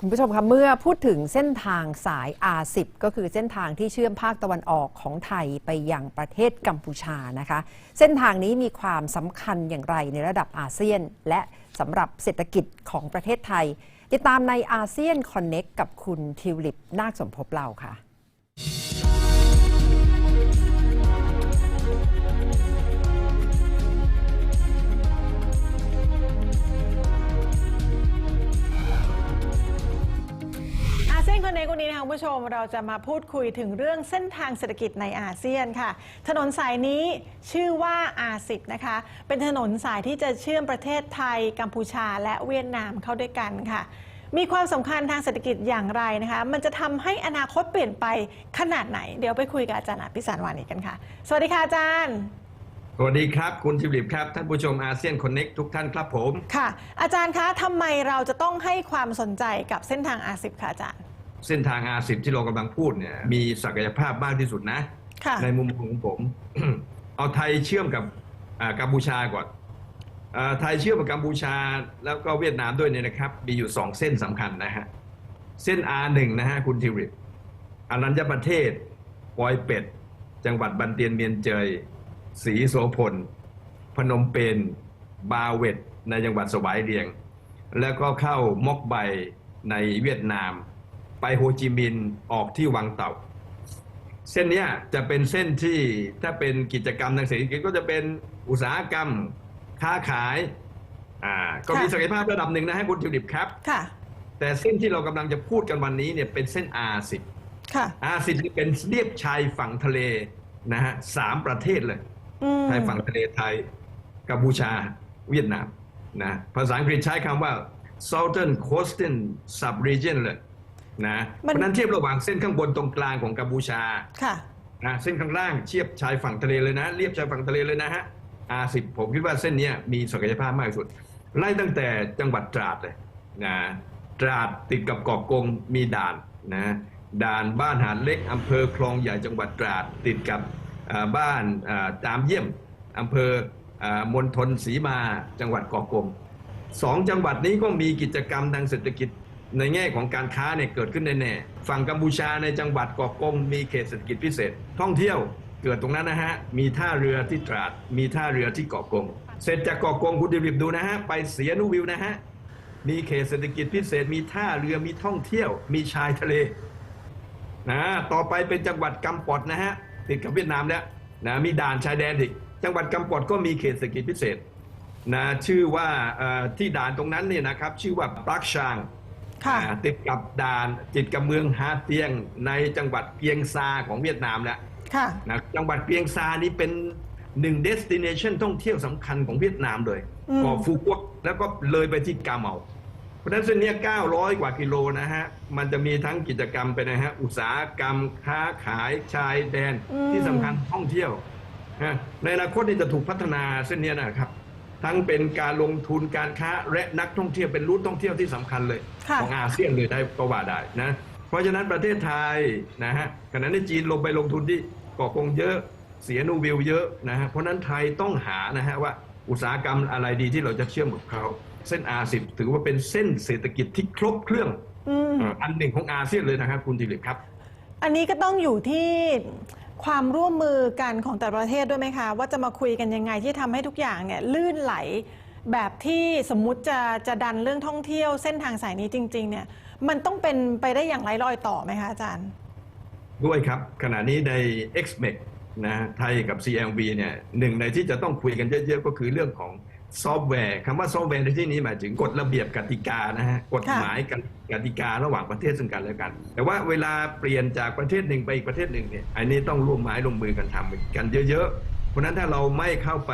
คุณผู้ชมคะเมื่อพูดถึงเส้นทางสาย R10 ก็คือเส้นทางที่เชื่อมภาคตะวันออกของไทยไปยังประเทศกัมพูชานะคะ เส้นทางนี้มีความสำคัญอย่างไรในระดับอาเซียน และสำหรับเศรษฐกิจของประเทศไทย ติดตามในอาเซียนคอนเน็กกับคุณทิวลิปนาคสมภพเราค่ะ คนในวันนี้นะคะคุณผู้ชมเราจะมาพูดคุยถึงเรื่องเส้นทางเศรษฐกิจในอาเซียนค่ะ ถนนสายนี้ชื่อว่า R10 นะคะ เป็นถนนสายที่จะเชื่อมประเทศไทย กัมพูชา และเวียดนามเข้าด้วยกันค่ะ มีความสำคัญทางเศรษฐกิจอย่างไรนะคะ มันจะทำให้อนาคตเปลี่ยนไปขนาดไหน เดี๋ยวไปคุยกับอาจารย์อภิสารวานิชกันค่ะ สวัสดีค่ะอาจารย์สวัสดีครับ คุณทิวลิปครับ ท่านผู้ชมอาเซียนคอนเน็กทุกท่านครับผม ค่ะ อาจารย์คะทำไมเราจะต้องให้ความสนใจกับเส้นทาง R10 ค่ะอาจารย์ เส้นทางอาสิที่เรากำลังพูดเนี่ยมีศักยภาพมากที่สุดนะค่ะในมุมของผม เอาไทยเชื่อมกับอ่ากัมพูชาก่อนอ่าไทยเชื่อมกับกัมพูชาแล้วก็เวียดนามด้วยเนี่ยนะครับ มีอยู่สองเส้นสำคัญนะฮะ เส้น R1 นะฮะคุณทิวลิปอนัญญประเทศปอยเป็ด จังหวัดบันเตียนเมียนเจยศรีโสพล พนมเปญบาเวตในจังหวัดสวายเรียง แล้วก็เข้ามอกไบในเวียดนาม ไปโฮจิมินห์ออกที่วังเต่า เส้นเนี้ยจะเป็นเส้นที่ถ้าเป็นกิจกรรมทางเศรษฐกิจก็จะเป็นอุตสาหกรรมค้าขายอ่าก็มีค่ะศักยภาพระดับหนึ่งนะให้คุณทิวดิบครับค่ะ แต่เส้นที่เรากำลังจะพูดกันวันนี้เนี่ยเป็นเส้น R10 ค่ะ R10 นี่เป็นเรียบชายฝั่งทะเลนะฮะสามประเทศเลยอืมชายฝั่งทะเลไทยกัมพูชาเวียดนามนะภาษาอังกฤษใช้คำว่า Southern Coastal Subregion เลย นะเพมันราะฉะนั้นเทียบระหว่างเส้นข้างบนตรงกลางของกัมพูชาค่ะนะเส้นข้างล่างเทียบชายฝั่งทะเลเลยนะเรียบชายฝั่งทะเลเลยนะฮะ R10 ผมคิดว่าเส้นเนี้ยมีศักยภาพมากที่สุด ไล่ตั้งแต่จังหวัดตราดเลยนะตราดติดกับเกาะกงมีด่านนะด่านบ้านหาดเล็กอำเภอคลองใหญ่จังหวัดตราดติดกับอ่าบ้านอ่าตามเยี่ยมอำเภออ่ามณฑลศรีมาจังหวัดเกาะกงสองจังหวัดนี้ก็มีกิจกรรมทางเศรษฐกิจ ในแง่ของการค้าเนี่ยเกิดขึ้นแน่ๆฝั่งกัมพูชาในจังหวัดเกาะกงมีเขตเศรษฐกิจพิเศษ ท่องเที่ยวเกิดตรงนั้นนะฮะ มีท่าเรือที่ตราด มีท่าเรือที่เกาะกง เสร็จจากเกาะกงคุณดิบดูนะฮะ ไปเสียนุวิวนะฮะ มีเขตเศรษฐกิจพิเศษ มีท่าเรือ มีท่องเที่ยว มีชายทะเล นะ ต่อไปเป็นจังหวัดกำปอดนะฮะ ติดกับเวียดนามแล้ว นะ มีด่านชายแดนอีก จังหวัดกำปอดก็มีเขตเศรษฐกิจพิเศษ นะ ชื่อว่าที่ด่านตรงนั้นเนี่ยนะครับ ชื่อว่าปลักชาง ติดกับด่านติดกับเมืองฮาเตียงในจังหวัดเปียงซาของเวียดนามแล้วค่ะนะจังหวัดเปียงซานี้เป็นหนึ่งเดสติเนชันท่องเที่ยวสำคัญของเวียดนามเลยอืมเกาะฟูกวกแล้วก็เลยไปที่กาเมาเพราะฉะนั้นเส้นเนี้ย900 กว่ากิโลนะฮะ มันจะมีทั้งกิจกรรมไปนะฮะ อุตสาหกรรมค้าขายชายแดนอืมที่สำคัญท่องเที่ยวนะในอนาคตนี่จะถูกพัฒนาเส้นเนี้ยนะครับ ทั้งเป็นการลงทุนการค้าและนักท่องเที่ยวเป็นรูทท่องเที่ยวที่สำคัญเลยค่ะของอาเซียนเลยได้ก็ว่าได้นะเพราะฉะนั้นประเทศไทยนะฮะขณะนี้จีนลงไปลงทุนที่เกาะกงเยอะเสียนูวิวเยอะนะฮะเพราะฉะนั้นไทยต้องหานะฮะว่าอุตสาหกรรมอะไรดีที่เราจะเชื่อมกับเขาเส้น R10 ถือว่าเป็นเส้นเศรษฐกิจที่ครบเครื่องอืมเอ่ออันหนึ่งของอาเซียนเลยนะครับคุณดิลิปครับ อันนี้ก็ต้องอยู่ที่ ความร่วมมือกันของแต่ละประเทศด้วยไหมคะ ว่าจะมาคุยกันยังไงที่ทำให้ทุกอย่างเนี่ยลื่นไหล แบบที่สมมุติจะจะดันเรื่องท่องเที่ยวเส้นทางสายนี้จริง ๆ เนี่ย มันต้องเป็นไปได้อย่างไรรอยต่อไหมคะอาจารย์ ด้วยครับ ขณะนี้ใน XMEC นะฮะไทยกับ CMV เนี่ยหนึ่งในที่จะต้องคุยกันเยอะๆ ก็คือเรื่องของ ซอฟต์แวร์คำว่าซอฟต์แวร์ในที่นี้หมายถึงกฎระเบียบกติกานะฮะกฎหมายกันกติการะหว่างประเทศซึ่งกันและกัน แต่ว่าเวลาเปลี่ยนจากประเทศหนึ่งไปอีกประเทศหนึ่งเนี่ยอันนี้ต้องร่วมไม้ร่วมมือกันทำกันเยอะๆเพราะนั้นถ้าเราไม่เข้าไป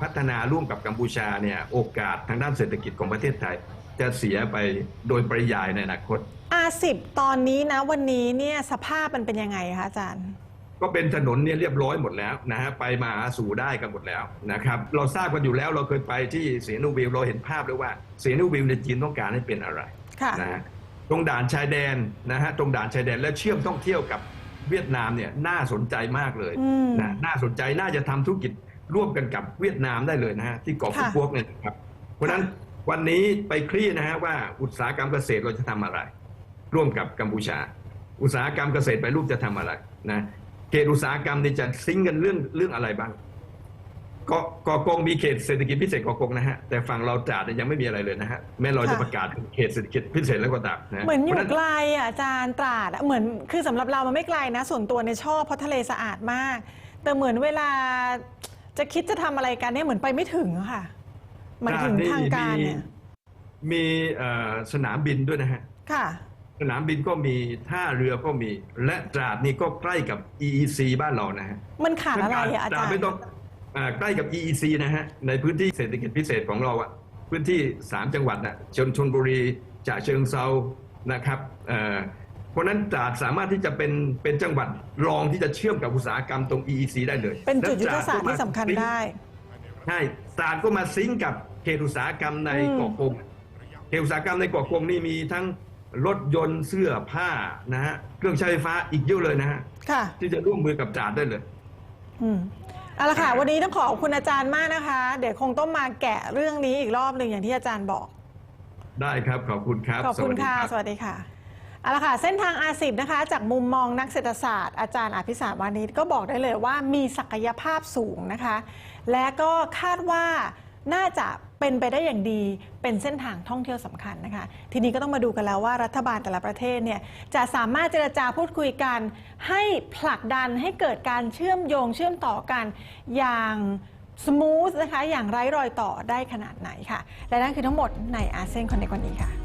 พัฒนาร่วมกับกัมพูชาเนี่ยโอกาสทางด้านเศรษฐกิจของประเทศไทย จะเสียไปโดยปริยายในอนาคต R10 ตอนนี้นะวันนี้เนี่ยสภาพมันเป็นยังไงคะอาจารย์ ก็เป็นถนนเนี่ยเรียบร้อยหมดแล้วนะฮะไปมาหาสู่ได้กันหมดแล้วนะครับเราทราบกันอยู่แล้วเราเคยไปที่เสียนูวิวเราเห็นภาพเลยว่าเสียนูวิวในจีนต้องการให้เป็นอะไรค่ะนะฮะตรงด่านชายแดนนะฮะตรงด่านชายแดนและเชื่อมท่องเที่ยวกับเวียดนามเนี่ยน่าสนใจมากเลยอืมนะน่าสนใจน่าจะทำธุรกิจร่วมกันกับเวียดนามได้เลยนะฮะที่เกาะฟุค่ะกวกเนี่ยนะครับเพราะฉะนั้นวันนี้ไปคลี่นะฮะว่าอุตสาหกรรมเกษตรเราจะทำอะไร ร่วมกับกัมพูชา อุตสาหกรรมเกษตรไปรูปจะทำอะไรนะ เขตอุตสาหกรรมนี่จะซิงก์กันเรื่องเรื่องอะไรบ้างเกาะเกาะกงมีเขตเศรษฐกิจพิเศษเกาะกงนะฮะแต่ฝั่งเราตราดเนี่ยยังไม่มีอะไรเลยนะฮะแม้เราจะค่ะประกาศเขตเศรษฐกิจพิเศษแล้วก็ตามนะเหมือนอพยู่ราะฉะไกลอะอาจารย์ตราดอะเหมือนคือสำหรับเรามันไม่ไกลนะ ส่วนตัวเนี่ยชอบเพราะทะเลสะอาดมาก แต่เหมือนเวลาจะคิดจะทำอะไรกันเนี่ยเหมือนไปไม่ถึงอะค่ะหมายถึงทางการเนี่ยมีเอ่อสนามบินด้วยนะฮะค่ะ สนามบินก็มีท่าเรือก็มี และตราดนี่ก็ใกล้กับ EEC บ้านเรานะฮะมันขาดอะไรอะอาตจารย์ไม่ต้องอ่าใกล้กับ EEC นะฮะในพื้นที่เศรษฐกิจพิเศษของเราอะพื้นที่ 3 จังหวัดน่ะชนชนบุรีจะเชิงเซานะครับเอ่อเพราะฉะนั้นตราดสามารถที่จะเป็นเป็นจังหวัดรองที่จะเชื่อมกับอุตสาหกรรมตรง EEC ได้เลย เป็นจุดยุทธและศาสตร์ที่สำคัญได้ใช่ตราดก็มาซิงก์กับเขตอุตสาหกรรมในอืมเกาะกงเขตอุตสาหกรรมในเกาะกงนี่มีทั้ง รถยนต์เสื้อผ้านะฮะเครื่องใช้ไฟฟ้าอีกเยอะเลยนะฮะค่ะ ที่จะร่วมมือกับตราดได้เลย อืมเอาละค่ะ วันนี้ต้องขอบคุณอาจารย์มากนะคะ เดี๋ยวคงต้องมาแกะเรื่องนี้อีกรอบหนึ่งอย่างที่อาจารย์บอก ได้ครับขอบคุณครับขอบคุณค่ะ สสวัสดีรับวัสดีค่ะเอาละค่ะ เส้นทางอาสิบนะคะ จากมุมมองนักเศรษฐศาสตร์อาจารย์อภิสารวานิชก็บอกได้เลยว่ามีศักยภาพสูงนะคะ และก็คาดว่าน่าจะ เป็นไปได้อย่างดีเป็นเส้นทางท่องเที่ยวสำคัญนะคะ ทีนี้ก็ต้องมาดูกันแล้วว่ารัฐบาลแต่ละประเทศเนี่ยจะสามารถเจรจาพูดคุยกัน ให้ผลักดันให้เกิดการเชื่อมโยงเชื่อมต่อกันอย่างสมูทนะคะ อย่างไร้รอยต่อได้ขนาดไหนค่ะ และนั่นคือทั้งหมดในอาเซียนคอนเนควันนี้ค่ะ